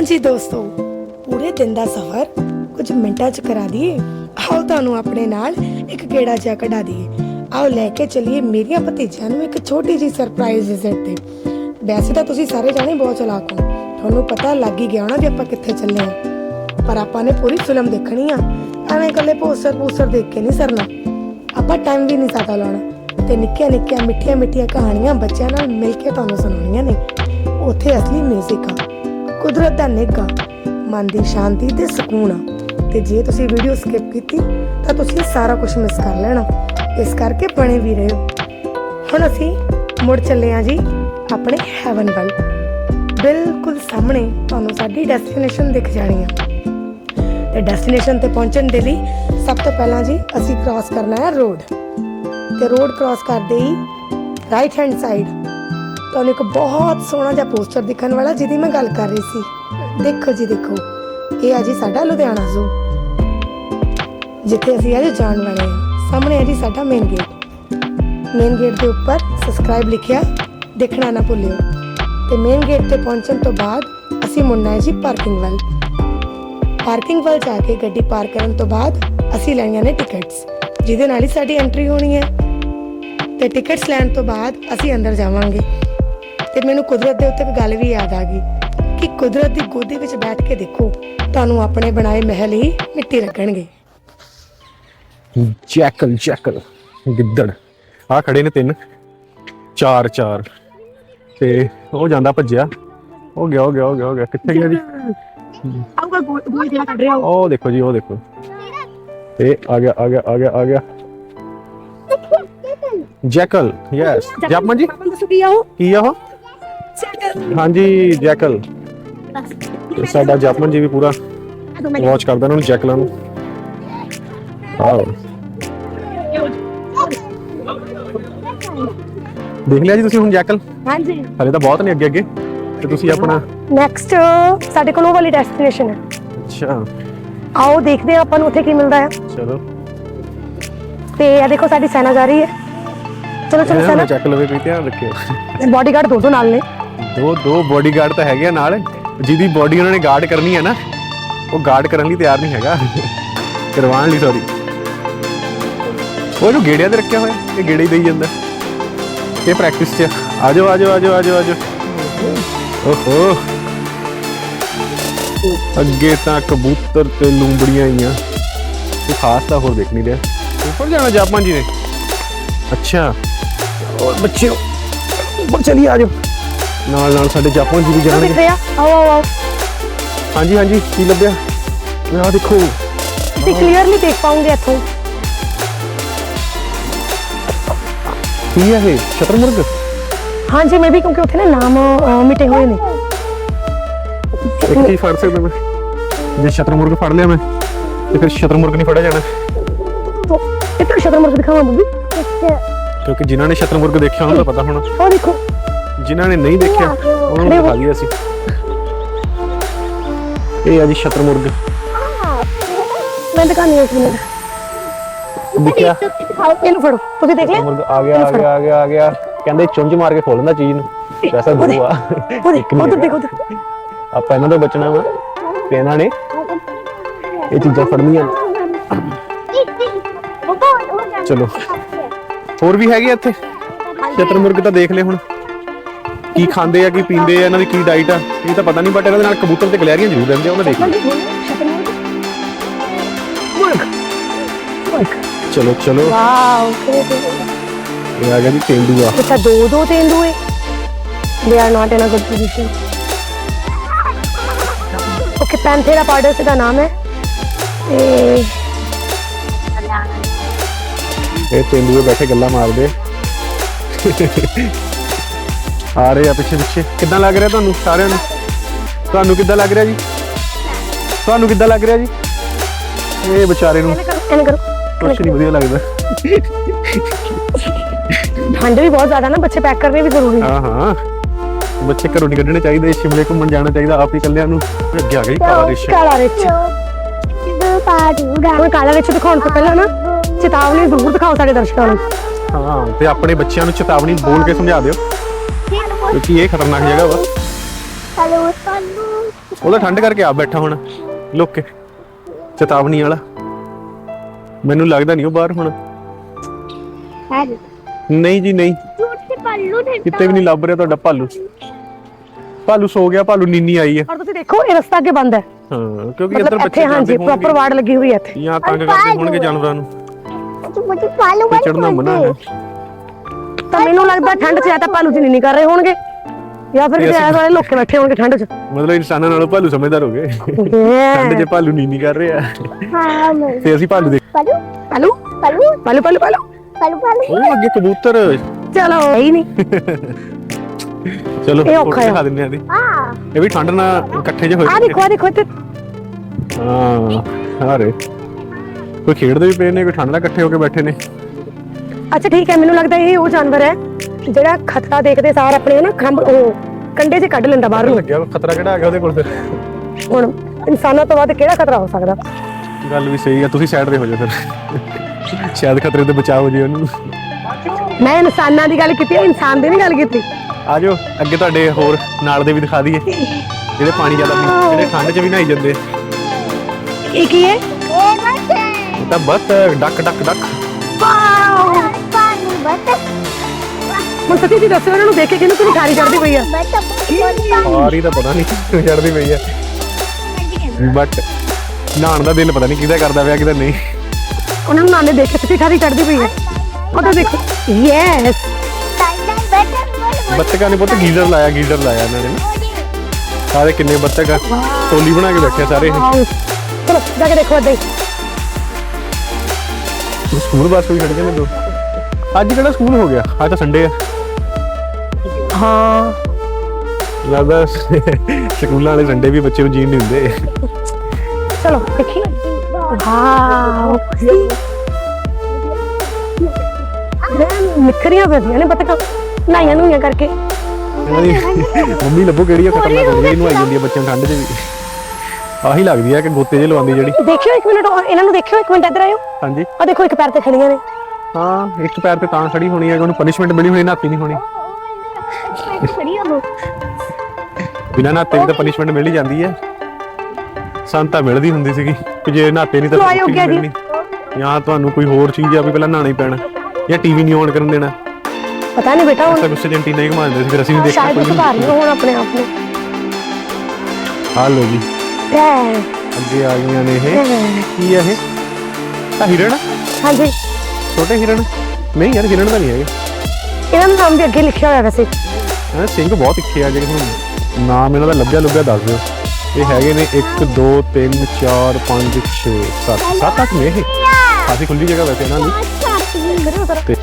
ਹਾਂਜੀ ਦੋਸਤੋ, ਪੂਰੇ ਦਿਨ ਦਾ ਸਫ਼ਰ ਕੁਝ ਮਿੰਟਾਂ 'ਚ ਕਰਾ ਦਈਏ? ਆਓ ਤੁਹਾਨੂੰ ਆਪਣੇ ਨਾਲ ਇੱਕ ਗੇੜਾ ਜਿਹਾ ਕਢਾ ਦਈਏ। ਆਓ ਲੈ ਕੇ ਚੱਲੀਏ ਮੇਰੀਆਂ ਭਤੀਜਿਆਂ ਨੂੰ ਇੱਕ ਛੋਟੀ ਜਿਹੀ ਸਰਪ੍ਰਾਈਜ਼ ਵਿਜ਼ਿਟ ਤੇ। ਵੈਸੇ ਤਾਂ ਤੁਸੀਂ ਸਾਰੇ ਜਾਣੇ ਬਹੁਤ ਚਲਾਕ ਹੋ। ਤੁਹਾਨੂੰ ਪਤਾ ਲੱਗ ਹੀ ਗਿਆ ਹੋਣਾ ਵੀ ਆਪਾਂ ਕਿੱਥੇ ਚੱਲੇ ਹਾਂ। ਪਰ ਆਪਾਂ ਨੇ ਪੂਰੀ ਫਿਲਮ ਦੇਖਣੀ ਆ। ਐਵੇਂ ਇਕੱਲੇ ਪੋਸਟਰ ਪੋਸਟਰ ਦੇਖ ਕੇ ਨਹੀਂ ਸਰਨਾ। ਆਪਾਂ ਟਾਈਮ ਵੀ ਨਹੀਂ ਸਾਡਾ ਲਾਉਣਾ। ਤੇ ਨਿੱਕੀਆਂ ਨਿੱਕੀਆਂ ਮਿੱਠੀਆਂ ਮਿੱਠੀਆਂ ਕਹਾਣੀਆਂ ਬੱਚਿਆਂ ਨਾਲ ਮਿਲ ਕੇ ਤੁਹਾਨੂੰ ਸੁਣਾਉਣੀਆਂ ਨੇ। ਉੱਥੇ ਅਸਲੀ 뮤직 ਆ। ਕੁਦਰਤ ਦਾ ਨਿੱਘਾ ਮਨ ਦੀ ਸ਼ਾਂਤੀ ਤੇ ਸਕੂਨ ਆ। ਤੇ ਜੇ ਤੁਸੀਂ ਵੀਡੀਓ ਸਕਿਪ ਕੀਤੀ, ਤਾਂ ਤੁਸੀਂ ਸਾਰਾ ਕੁਝ ਮਿਸ ਕਰ ਲੈਣਾ। ਇਸ ਕਰਕੇ ਬਣੇ ਵੀ ਰਹੋ। ਹੁਣ ਅਸੀਂ ਮੁੜ ਚੱਲੇ ਆ ਜੀ ਆਪਣੇ ਹੈਵਨ ਵੱਲ। ਬਿਲਕੁਲ ਸਾਹਮਣੇ ਤੁਹਾਨੂੰ ਸਾਡੀ ਡੈਸਟੀਨੇਸ਼ਨ ਦਿਖ ਜਾਣੀ ਆ। ਤੇ ਡੈਸਟੀਨੇਸ਼ਨ ਤੇ ਪਹੁੰਚਣ ਦੇ ਲਈ ਸਭ ਤੋਂ ਪਹਿਲਾਂ ਜੀ ਅਸੀਂ ਕ੍ਰਾਸ ਕਰਨਾ ਹੈ ਰੋਡ ਤੇ ਰੋਡ ਕ੍ਰਾਸ ਕਰਦੇ ਹੀ ਰਾਈਟ ਹੈਂਡ ਸਾਈਡ ਤੁਹਾਨੂੰ ਇੱਕ ਬਹੁਤ ਸੋਹਣਾ ਜਿਹਾ ਪੋਸਟਰ ਦਿਖਣ ਵਾਲਾ, ਜਿਹਦੀ ਮੈਂ ਗੱਲ ਕਰ ਰਹੀ ਸੀ। ਦੇਖੋ ਜੀ, ਦੇਖੋ। ਇਹ ਆ ਜੀ ਸਾਡਾ ਲੁਧਿਆਣਾ ਜ਼ੂ। ਜਿੱਥੇ ਅਸੀਂ ਅੱਜ ਜਾਣ ਵਾਲੇ ਹਾਂ। ਸਾਹਮਣੇ ਹੈ ਜੀ ਸਾਡਾ ਮੇਨ ਗੇਟ ਮੇਨ ਗੇਟ ਦੇ ਉੱਪਰ ਸਬਸਕ੍ਰਾਈਬ ਲਿਖਿਆ, ਦੇਖਣਾ ਨਾ ਭੁੱਲਿਓ। ਤੇ ਮੇਨ ਗੇਟ ਤੇ ਪਹੁੰਚਣ ਤੋਂ ਬਾਅਦ ਅਸੀਂ ਮੁੜਨਾ ਹੈ ਜੀ ਪਾਰਕਿੰਗ ਵੱਲ। ਪਾਰਕਿੰਗ ਵੱਲ ਜਾ ਕੇ ਗੱਡੀ ਪਾਰਕ ਕਰਨ ਤੋਂ ਬਾਅਦ ਅਸੀਂ ਲੈਣੀਆਂ ਨੇ ਟਿਕਟਸ ਜਿਹਦੇ ਨਾਲ ਹੀ ਸਾਡੀ ਐਂਟਰੀ ਹੋਣੀ ਹੈ। ਤੇ ਟਿਕਟਸ ਲੈਣ ਤੋਂ ਬਾਅਦ ਅਸੀਂ ਅੰਦਰ ਜਾਵਾਂਗੇ। ਤੇ ਮੈਨੂੰ ਕੁਦਰਤ ਦੇ ਉੱਤੇ ਇੱਕ ਗੱਲ ਵੀ ਯਾਦ ਆ ਗਈ ਕਿ ਕੁਦਰਤ ਦੀ ਗੋਦੀ ਵਿੱਚ ਬੈਠ ਕੇ ਦੇਖੋ ਤੁਹਾਨੂੰ ਆਪਣੇ ਬਣਾਏ ਮਹਿਲ ਹੀ ਮਿੱਟੀ ਲੱਗਣਗੇ। ਜੈਕਲ ਜੈਕਲ ਗਿੱਦੜ। ਆ ਖੜੇ ਨੇ ਤਿੰਨ ਚਾਰ ਚਾਰ। ਤੇ ਉਹ ਜਾਂਦਾ ਭੱਜਿਆ। ਉਹ ਗਿਆ ਉਹ ਗਿਆ ਉਹ ਗਿਆ ਉਹ ਗਿਆ। ਕਿੱਥੇ ਗਿਆ ਜੀ? ਆਊਗਾ ਗੋਈ ਜਿਹੜਾ ਕੱਢ ਰਿਹਾ ਉਹ। ਦੇਖੋ ਜੀ ਉਹ ਦੇਖੋ। ਤੇ ਆ ਗਿਆ ਆ ਗਿਆ ਆ ਗਿਆ ਆ ਗਿਆ। ਜੈਕਲ। ਯੈਸ ਜਪਮਨ ਜੀ? ਕੀ ਆ ਉਹ? ਕੀ ਆ ਉਹ? ਹਾਂਜੀ ਜੈਕਲ। ਤੇ ਸਾਡਾ ਜਪਮਨ ਜੀ ਵੀ ਪੂਰਾ ਵਾਚ ਕਰਦਾ ਉਹਨਾਂ ਨੂੰ ਜੈਕਲਾਂ ਨੂੰ। ਆਓ। ਦੇਖ ਲਿਆ ਜੀ ਤੁਸੀਂ ਹੁਣ ਜੈਕਲ? ਹਾਂਜੀ। ਹਲੇ ਤਾਂ ਬਹੁਤ ਨੇ ਅੱਗੇ ਅੱਗੇ। ਤੇ ਤੁਸੀਂ ਆਪਣਾ ਨੈਕਸਟ ਸਾਡੇ ਕੋਲ ਉਹ ਵਾਲੀ ਡੈਸਟੀਨੇਸ਼ਨ ਹੈ। ਅੱਛਾ। ਆਓ ਦੇਖਦੇ ਹਾਂ ਆਪਾਂ ਨੂੰ ਉੱਥੇ ਕੀ ਮਿਲਦਾ ਹੈ। ਚਲੋ। ਤੇ ਇਹ ਦੇਖੋ ਸਾਡੀ ਸੈਨਾ ਜਾ ਰਹੀ ਹੈ। ਚਲੋ ਚਲੋ ਇਹਨਾਂ ਸੈਨਾ। ਚੱਕ ਲਵੇ ਕੋਈ ਧਿਆਨ ਰੱਖਿਓ। ਬਾਡੀਗਾਰਡ ਦੋ ਦੋ ਨਾਲ ਨੇ। ਦੋ ਦੋ ਬੋਡੀਗਾਰਡ ਤਾਂ ਹੈਗੇ ਆ ਨਾਲ। ਜਿਹਦੀ ਬੋਡੀ ਉਹਨਾਂ ਨੇ ਗਾਰਡ ਕਰਨੀ ਹੈ ਨਾ, ਉਹ ਗਾਰਡ ਕਰਨ ਲਈ ਤਿਆਰ ਨਹੀਂ ਹੈਗਾ। ਕਰਵਾਉਣ ਲਈ ਸੌਰੀ ਉਹ ਇਹਨੂੰ ਗੇੜਿਆਂ ਤੇ ਰੱਖਿਆ ਹੋਇਆ, ਇਹ ਗੇੜੇ ਹੀ ਦੇਈ ਜਾਂਦਾ। ਇਹ ਪ੍ਰੈਕਟਿਸ 'ਚ ਆ। ਜਾਓ ਆ ਜਾਓ ਆ ਜਾਓ ਆ ਜਾਓ ਆ ਜਾਓ ਓਹੋ। ਅੱਗੇ ਤਾਂ ਕਬੂਤਰ ਤੇ ਲੂੰਬੜੀਆਂ ਆਈਆਂ ਤੇ ਖਾਸ ਤਾਂ ਹੋਰ ਦੇਖ ਨਹੀਂ ਰਿਹਾ। ਉੱਪਰ ਜਾਣਾ ਜਾਪਾਨ ਜੀ ਨੇ। ਅੱਛਾ। ਔਰ ਬੱਚਿਓ, ਉੱਪਰ ਚਲੀ ਆ ਜਾਓ ਨਾਲ ਨਾਲ ਸਾਡੇ ਜਾਪਾਨ ਜੀ ਵੀ ਉਹ ਜਾਣਗੇ ਦਿਖ ਰਿਹਾ ਆਓ ਆਓ ਆਓ। ਹਾਂਜੀ ਹਾਂਜੀ ਕੀ ਲੱਭਿਆ? ਮੈਂ ਆ ਦੇਖੋ। ਤੁਸੀਂ ਕਲੀਅਰਲੀ ਦੇਖ ਪਾਉਂਗੇ ਇੱਥੋਂ। ਕੀ ਹੈ ਇਹ? ਸ਼ਤਰਮੁਰਗ ਹਾਂਜੀ ਮੈਂ ਵੀ ਕਿਉਂਕਿ ਉੱਥੇ ਨਾ ਨਾਮ ਅਹ, ਮਿਟੇ ਹੋਏ ਨੇ। ਇੱਕ ਚੀਜ਼ ਫੜ ਸਕਦਾ ਮੈਂ। ਜੇ ਸ਼ਤਰਮੁਰਗ ਫੜ ਲਿਆ ਮੈਂ ਤੇ ਫਿਰ ਸ਼ਤਰਮੁਰਗ ਨਹੀਂ ਫੜਿਆ ਜਾਣਾ। ਤੋ ਇੱਧਰ ਸ਼ਤਰਮੁਰਗ ਦਿਖਾਵਾਂ ਬੁੱਬੀ। ਕਿਉਂਕਿ ਜਿਨ੍ਹਾਂ ਨੇ ਸ਼ਤਰਮੁਰਗ ਦੇਖਿਆ ਉਹਨਾਂ ਨੂੰ ਤਾਂ ਪਤਾ ਹੋਣਾ। ਉਹ ਦੇਖੋ। ਜਿਨ੍ਹਾਂ ਨੇ ਨਹੀਂ ਦੇਖਿਆ ਉਹਨਾਂ ਨੂੰ ਦਿਖਾ ਦਈਏ ਅਸੀਂ। ਇਹ ਆ ਜੀ ਸ਼ਤਰਮੁਰਗ ਮੈਂ ਹੈ ਇੱਕ ਮਿੰਟ। ਦਿਖਿਆ ਇਹਨੂੰ ਫੜੋ ਤੁਸੀਂ ਦੇਖ ਲਿਆ? ਸ਼ਤਰਮੁਰਗ ਆ ਗਿਆ ਆ ਗਿਆ ਆ ਗਿਆ ਆ ਗਿਆ। ਕਹਿੰਦੇ ਚੁੰਝ ਮਾਰ ਕੇ ਖੋਲ ਲੈਂਦਾ ਚੀਜ਼ ਨੂੰ। ਵੈਸਾ ਗੁਰੂ ਆ ਉਧਰ। ਦੇਖੋ। ਆਪਾਂ ਇਹਨਾਂ ਤੋਂ ਬਚਣਾ ਵਾ। ਤੇ ਇਹਨਾਂ ਨੇ ਇਹ ਚੀਜ਼ਾਂ ਫੜਨੀਆਂ। ਚਲੋ। ਹੋਰ ਵੀ ਹੈਗੇ ਇੱਥੇ? ਸ਼ਤਰਮੁਰਗ ਤਾਂ ਦੇਖ ਲਏ ਹੁਣ। ਕੀ ਖਾਂਦੇ ਆ ਕੀ ਪੀਂਦੇ ਆ ਇਹਨਾਂ ਦੀ ਕੀ ਡਾਈਟ ਆ ਇਹ ਤਾਂ ਪਤਾ ਨਹੀਂ ਬਟ ਇਹਨਾਂ ਦੇ ਨਾਲ ਕਬੂਤਰ ਤੇ ਗਲੈਰੀਆਂ ਜ਼ਰੂਰ ਰਹਿੰਦੇ ਆ ਉਹਨਾਂ ਦੇਖ ਲਓ। ਚਲੋ ਚਲੋ। ਵਾਓ ਇਹ ਆ ਗਿਆ ਜੀ ਤੇਂਦੂਆ ਇਹ ਤਾਂ ਦੋ ਦੋ ਤੇਂਦੂਏ they are not in a good position okay Panthera pardus ਦਾ ਨਾਮ ਹੈ। ਤੇ ਇਹ ਤੇਂਦੂਏ ਬੈਠੇ ਗੱਲਾਂ ਮਾਰਦੇ। ਆ ਰਹੇ ਆ ਪਿੱਛੇ ਪਿੱਛੇ। ਕਿੱਦਾਂ ਲੱਗ ਰਿਹਾ ਤੁਹਾਨੂੰ ਸਾਰਿਆਂ ਨੂੰ? ਤੁਹਾਨੂੰ ਕਿੱਦਾਂ ਲੱਗ ਰਿਹਾ ਜੀ? ਤੁਹਾਨੂੰ ਕਿੱਦਾਂ ਲੱਗ ਰਿਹਾ ਜੀ? ਇਹ ਵਿਚਾਰੇ ਨੂੰ ਇਹਨੇ ਕਰੋ ਕੁਛ ਨਹੀਂ ਵਧੀਆ ਲੱਗਦਾ। ਠੰਡ ਵੀ ਬਹੁਤ ਜ਼ਿਆਦਾ ਨਾ ਬੱਚੇ ਪੈਕ ਕਰਨੇ ਵੀ ਜ਼ਰੂਰੀ ਹੈ ਹਾਂ। ਬੱਚੇ ਘਰੋਂ ਨਹੀਂ ਕੱਢਣੇ ਚਾਹੀਦੇ ਸ਼ਿਮਲੇ ਘੁੰਮਣ ਜਾਣਾ ਚਾਹੀਦਾ ਆਪ ਹੀ ਕੱਲਿਆਂ ਨੂੰ। ਅੱਗੇ ਆ ਗਈ ਕਾਲਾ ਰਿਸ਼। ਕਾਲਾ ਰਿਚ ਹੁਣ ਕਾਲਾ ਰਿਚ ਦਿਖਾਉਣ ਤੋਂ ਪਹਿਲਾਂ ਨਾ ਚੇਤਾਵਨੀ ਜ਼ਰੂਰ ਦਿਖਾਓ ਸਾਡੇ ਦਰਸ਼ਕਾਂ ਨੂੰ। ਹਾਂ ਤੇ ਆਪਣੇ ਬੱਚਿਆਂ ਨੂੰ ਚੇਤਾਵਨੀ ਬੋਲ ਕੇ ਸਮਝਾ ਦਿਓ। ਕਿਉਂਕਿ ਇਹ ਖਤਰਨਾਕ ਜਗ੍ਹਾ ਵਾ? Hello, Sunmoon. ਉਹਦਾ ਠੰਡ ਕਰਕੇ ਆ ਬੈਠਾ ਹੁਣ। ਲੁੱਕ ਕੇ। ਚੇਤਾਵਨੀ ਵਾਲਾ। ਮੈਨੂੰ ਲੱਗਦਾ ਨਹੀਂ ਉਹ ਬਾਹਰ ਹੁਣ। ਨਹੀਂ ਜੀ ਨਹੀਂ। ਝੂਠ ਤੇ ਪੱਲੂ ਨੇ ਕਿਤੇ ਵੀ ਨਹੀਂ ਲੱਭ ਰਿਹਾ ਤੁਹਾਡਾ ਭਾਲੂ। ਭਾਲੂ ਸੋ ਗਿਆ ਭਾਲੂ ਨੀਨੀ ਆਈ ਹੈ ਔਰ ਤੁਸੀਂ ਦੇਖੋ ਇਹ ਰਸਤਾ ਅੱਗੇ ਬੰਦ ਹੈ। ਹਾਂ ਕਿਉਂਕਿ ਇੱਧਰ ਮਤਲਬ ਬੱਚੇ ਇੱਥੇ ਹਾਂਜੀ ਜਾਂਦੇ ਪ੍ਰੋਪਰ ਵਾਰਡ ਲੱਗੀ ਹੋਈ ਹੈ ਇੱਥੇ। ਜਾਂ ਤੰਗ ਕਰਦੇ ਹੋਣਗੇ ਜਾਨਵਰਾਂ ਨੂੰ। ਮੁਝੇ ਪਾਲੂ ਤੇ ਚੜਨਾ ਮਨਾ ਹੈ। ਤਾਂ ਮੈਨੂੰ ਲੱਗਦਾ ਠੰਡ 'ਚ ਜਾਂ ਤਾਂ ਭਾਲੂ ਜੀ ਨਹੀਂ ਕਰ ਰਹੇ ਹੋਣਗੇ। ਜਾਂ ਫਿਰ ਤੇ ਕਿਤੇ ਆਲੇ ਦੁਆਲੇ ਲੋਕੇ ਬੈਠੇ ਹੋਣਗੇ ਠੰਡ 'ਚ। ਮਤਲਬ ਇਨਸਾਨਾਂ ਨਾਲੋਂ ਭਾਲੂ ਸਮਝਦਾਰ ਹੋ ਗਏ। ਠੰਡ 'ਚ ਭਾਲੂ ਨੀਨੀ ਕਰ ਰਹੇ। ਆ ਹਾਂ ਤੇ ਅਸੀਂ ਭਾਲੂ ਦੇਖ ਪਾਲੂ ਭਾਲੂ? ਪਾਲੂ ਭਾਲੂ ਭਾਲੂ ਭਾਲੂ। ਪਾਲੂ ਪਾਲੂ ਉਹ ਅੱਗੇ ਕਬੂਤਰ। ਚਲੋ ਹੈ ਹੀ ਨਹੀਂ। ਚਲੋ ਇਹ ਔਖਾ ਹੈ। ਦਿਖਾ ਦਿੰਦੇ ਆ ਇਹਦੀ। ਆ ਇਹ ਵੀ ਠੰਡ ਨਾਲ ਇਕੱਠੇ ਜਿਹੇ ਆ ਹੋਏ ਦੇਖੋ ਆ ਦੇਖੋ ਇੱਥੇ। ਹਾਂ ਹਾਰੇ ਕੋਈ ਖੇਡਦੇ ਵੀ ਪਏ ਨੇ ਕੋਈ ਠੰਡ ਨਾਲ ਇਕੱਠੇ ਹੋ ਕੇ ਬੈਠੇ ਨੇ। ਅੱਛਾ ਠੀਕ ਹੈ ਮੈਨੂੰ ਲੱਗਦਾ ਇਹ ਉਹ ਜਾਨਵਰ ਹੈ ਜਿਹੜਾ ਖਤਰਾ ਦੇਖਦੇ ਸਾਰ ਆਪਣੇ ਨਾ ਖੰਭ ਉਹ ਕੰਡੇ 'ਚ ਕੱਢ ਲੈਂਦਾ ਬਾਹਰ ਨੂੰ। ਲੱਗਿਆ ਖਤਰਾ ਕਿਹੜਾ ਆ ਗਿਆ ਉਹਦੇ ਕੋਲ ਫਿਰ? ਹੁਣ ਇਨਸਾਨਾਂ ਤੋਂ ਵੱਧ ਕਿਹੜਾ ਖਤਰਾ ਹੋ ਸਕਦਾ? ਗੱਲ ਵੀ ਸਹੀ ਆ ਤੁਸੀਂ ਸਾਈਡ ਤੇ ਹੋ ਜਾਓ ਫਿਰ। ਸ਼ਾਇਦ ਖਤਰੇ ਤੋਂ ਬਚਾਅ ਹੋ ਜੇ ਉਹਨੂੰ। ਮੈਂ ਇਨਸਾਨਾਂ ਦੀ ਗੱਲ ਕੀਤੀ ਹੈ ਇਨਸਾਨ ਦੀ ਨਹੀਂ ਗੱਲ ਕੀਤੀ। ਆ ਜਾਓ ਅੱਗੇ ਤੁਹਾਡੇ ਹੋਰ ਨਾਲ ਦੇ ਵੀ ਦਿਖਾ ਦਈਏ। ਜਿਹੜੇ ਪਾਣੀ ਜ਼ਿਆਦਾ ਪੀ ਜਿਹੜੇ ਠੰਡ 'ਚ ਵੀ ਨਹਾਈ ਜਾਂਦੇ। ਇਹ ਕੀ ਹੈ? ਇਹ ਤਾਂ ਬਸ ਡੱਕ ਡੱਕ ਡੱਕ। ਹੁਣ ਸੱਚੀ ਜੀ ਦੱਸੋ ਇਹਨਾਂ ਨੂੰ ਦੇਖ ਕੇ ਕਿਹਨੂੰ ਕਿਹਨੂੰ ਖਾਰੀ ਚੜਦੀ ਪਈ ਆ? ਸਾਰੀ ਤਾਂ ਪਤਾ ਨਹੀਂ ਚੜਦੀ ਪਈ ਹੈ ਬਟ ਨਹਾਉਣ ਦਾ ਦਿਲ ਪਤਾ ਨਹੀਂ ਕਿਹਦਾ ਕਰਦਾ ਪਿਆ ਕਿਹਦਾ ਨਹੀਂ। ਉਹਨਾਂ ਨੂੰ ਨਾਲੇ ਦੇਖ ਕੇ ਸੱਚੀ ਖਾਰੀ ਚੜਦੀ ਪਈ ਆ। ਉਹ ਤਾਂ ਦੇਖੋ। ਯੈਸ ਬੱਤਕਾਂ ਨੇ ਬਹੁਤ ਗੀਜ਼ਰ ਲਾਇਆ ਗੀਜ਼ਰ ਲਾਇਆ ਇਹਨਾਂ ਨੇ। ਨਾ। ਸਾਰੇ ਕਿੰਨੇ ਬੱਤਕ ਆ। ਟੋਲੀ ਬਣਾ ਕੇ ਬੈਠੇ ਆ ਸਾਰੇ। ਇਹ। ਚਲੋ ਜਾ ਕੇ ਦੇਖੋ ਹੀ ਸਕੂਲ ਬੱਸ ਵੀ ਖੜ ਗਏ ਨੇ ਦੋ ਅੱਜ ਕਿਹੜਾ ਸਕੂਲ ਹੋ ਗਿਆ? ਅੱਜ ਤਾਂ ਸੰਡੇ ਆ। ਹਾਂ। ਲੱਗਦਾ ਸਕੂਲਾਂ ਵਾਲੇ ਸੰਡੇ ਵੀ ਬੱਚੇ ਨੂੰ ਜੀਣ ਨਹੀਂ ਹੁੰਦੇ ਚਲੋ ਦੇਖੀ। ਵਾਓ। ਮੈਂ ਨਿਖਰੀਆਂ ਫਿਰਦੀਆਂ ਨੇ ਪਤਾ ਨਾਈਆਂ ਨੂਈਆਂ ਕਰਕੇ। ਇਹਨਾਂ ਦੀ ਮੰਮੀ ਲੱਭੋ ਕਿਹੜੀ ਆ ਖਤਰਨਾਕ ਹੋਣੀ ਇਹਨੂੰ ਆਈ ਜਾਂਦੀ ਆ ਬੱਚਿਆਂ ਨੂੰ ਠੰਡ 'ਚ ਵੀ ਆਹੀ ਲੱਗਦੀ ਆ ਕਿ ਗੋਤੇ ਜੇ ਲਵਾਉਂਦੀ ਜਿਹੜੀ। ਦੇਖਿਓ ਇੱਕ ਮਿੰਟ ਇਹਨਾਂ ਨੂੰ ਦੇਖਿਓ ਇੱਕ ਮਿੰਟ ਇੱਧਰ ਆਇਓ। ਹਾਂਜੀ। ਆ ਦੇਖੋ ਇੱਕ ਪੈਰ ਤੇ ਖੜੀਆਂ ਨੇ। ਹਾਂ ਇੱਕ ਪੈਰ ਤੇ ਤਾਂ ਖੜੀ ਹੋਣੀ ਹੈ ਕਿ ਉਹਨੂੰ ਪਨਿਸ਼ਮੈਂਟ ਮਿਲੀ ਹੋਣੀ ਨਾਤੀ ਨਹੀਂ ਹੋਣੀ। ਖੜੀ ਹੋ ਬਿਨਾਂ ਨਾਤੇ ਵੀ ਤਾਂ ਪਨਿਸ਼ਮੈਂਟ ਮਿਲ ਹੀ ਜਾਂਦੀ ਹੈ। ਸੰਤਾ ਮਿਲਦੀ ਹੁੰਦੀ ਸੀਗੀ ਕਿ ਜੇ ਨਾਤੇ ਨਹੀਂ ਤਾਂ ਆਇਓ ਰੋਟੀ ਕਿਆ ਜੀ। ਨਹੀਂ। ਜਾਂ ਤੁਹਾਨੂੰ ਕੋਈ ਹੋਰ ਚੀਜ਼ ਆ ਵੀ ਪਹਿਲਾਂ ਨਹਾਣਾ ਹੀ ਪੈਣਾ ਜਾਂ ਟੀਵੀ ਨਹੀਂ ਔਨ ਕਰਨ ਦੇਣਾ। ਪਤਾ ਨਹੀਂ ਬੇਟਾ ਹੁਣ। ਐਸਾ ਗੁੱਸੇ ਜੰਟੀ ਨਹੀਂ ਘੁਮਾ ਦਿੰਦੇ ਸੀ ਫਿਰ ਅਸੀਂ ਵੀ ਦੇਖਣਾ ਸ਼ਾਇਦ ਕੋਈ ਸੁਧਾਰ ਲਿਓ ਹੁਣ ਆਪਣੇ ਆਪ ਨੂੰ। ਆ ਲੋ ਜੀ। ਐ, ਅੱਗੇ ਆ ਗਈਆਂ ਨੇ ਇਹ। ਐ। ਕੀ ਹੈ ਇਹ? ਆ ਹਿਰਣ ਹਾਂਜੀ। ਛੋਟੇ ਹਿਰਣ ਨਹੀਂ ਯਾਰ ਹਿਰਣ ਤਾਂ ਨਹੀਂ ਹੈਗੇ। ਇਹਨਾਂ ਦਾ ਨਾਮ ਵੀ ਅੱਗੇ ਲਿਖਿਆ ਹੋਇਆ ਵੈਸੇ। ਹਾਂ ਸਿੰਘ ਬਹੁਤ ਤਿੱਖੇ ਆ ਜਿਹੜੇ ਹੁਣ ਨਾਮ ਇਹਨਾਂ ਦਾ ਲੱਭਿਆ ਲੱਭਿਆ ਦੱਸ ਦਿਓ। ਇਹ ਹੈਗੇ ਨੇ 1 2 3 4 5 6 7 7 8 ਨੇ ਕਾਫੀ ਖੁੱਲੀ ਜਗ੍ਹਾ ਵੈਸੇ ਇਹਨਾਂ ਦੀ। ਤੇ